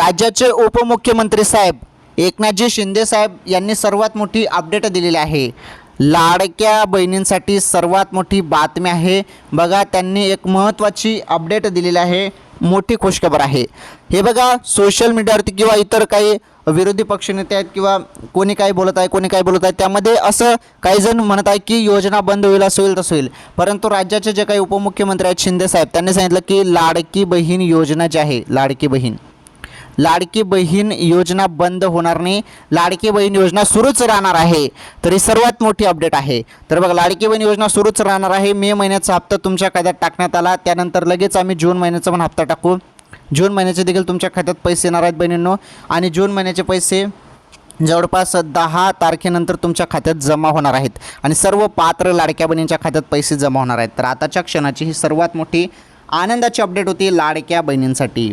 राज्याचे उपमुख्यमंत्री साहेब एकनाथजी शिंदे साहेब यांनी सर्वात मोठी अपडेट दिलेली आहे. लाडक्या बहिणींसाठी सर्वात मोठी बातमी आहे. बघा त्यांनी एक महत्त्वाची अपडेट दिलेली आहे. मोठी खुशखबर आहे. हे बघा सोशल मीडियावरती किंवा इतर काही विरोधी पक्षनेते आहेत किंवा कोणी काय बोलत आहे कोणी काय बोलत आहे त्यामध्ये असं काही जण म्हणत आहे की योजना बंद होईल असं होईल तसं होईल. परंतु राज्याचे जे काही उपमुख्यमंत्री आहेत शिंदे साहेब त्यांनी सांगितलं की लाडकी बहीण योजना जी आहे लाडकी बहीण लाडकी बहीण योजना बंद होणार नाही. लाडकी बहीण योजना सुरूच राहणार आहे. तर ही सर्वात मोठी अपडेट आहे. तर बघा लाडकी बहीण योजना सुरूच राहणार आहे. मे महिन्याचा हप्ता तुमच्या खात्यात टाकण्यात आला. त्यानंतर लगेच आम्ही जून महिन्याचा पण हप्ता टाकू. जून महिन्याचे देखील तुमच्या खात्यात पैसे येणार आहेत बहिणींनो. आणि जून महिन्याचे पैसे जवळपास दहा तारखेनंतर तुमच्या खात्यात जमा होणार आहेत. आणि सर्व पात्र लाडक्या बहिणींच्या खात्यात पैसे जमा होणार आहेत. तर आताच्या क्षणाची ही सर्वात मोठी आनंदाची अपडेट होती लाडक्या बहिणींसाठी.